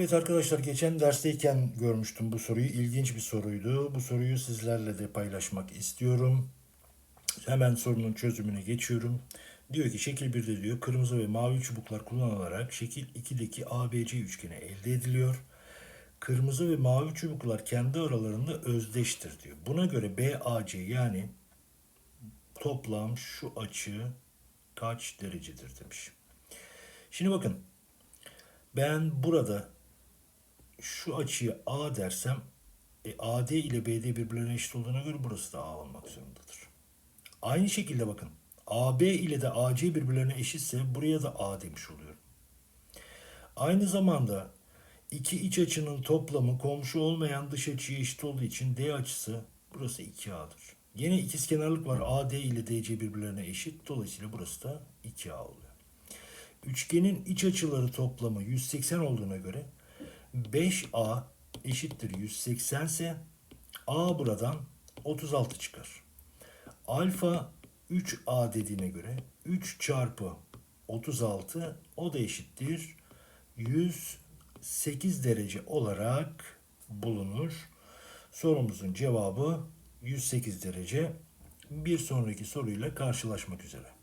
Evet arkadaşlar geçen dersteyken görmüştüm bu soruyu. İlginç bir soruydu. Bu soruyu sizlerle de paylaşmak istiyorum. Hemen sorunun çözümüne geçiyorum. Diyor ki şekil 1'de diyor kırmızı ve mavi çubuklar kullanılarak şekil 2'deki ABC üçgeni elde ediliyor. Kırmızı ve mavi çubuklar kendi aralarında özdeştir diyor. Buna göre BAC yani toplam şu açı kaç derecedir demiş. Şimdi bakın ben burada şu açıyı A dersem e, AD ile BD birbirlerine eşit olduğuna göre burası da A olmak zorundadır. Aynı şekilde bakın AB ile de AC birbirlerine eşitse buraya da A demiş oluyorum. Aynı zamanda iki iç açının toplamı komşu olmayan dış açıya eşit olduğu için D açısı burası 2A'dır. Yine ikizkenarlık var. AD ile DC birbirlerine eşit. Dolayısıyla burası da 2A oluyor. Üçgenin iç açıları toplamı 180 olduğuna göre 5A eşittir 180 ise A buradan 36 çıkar. Alfa 3A dediğine göre 3 çarpı 36 o da eşittir 108 derece olarak bulunur. Sorumuzun cevabı 108 derece. Bir sonraki soruyla karşılaşmak üzere.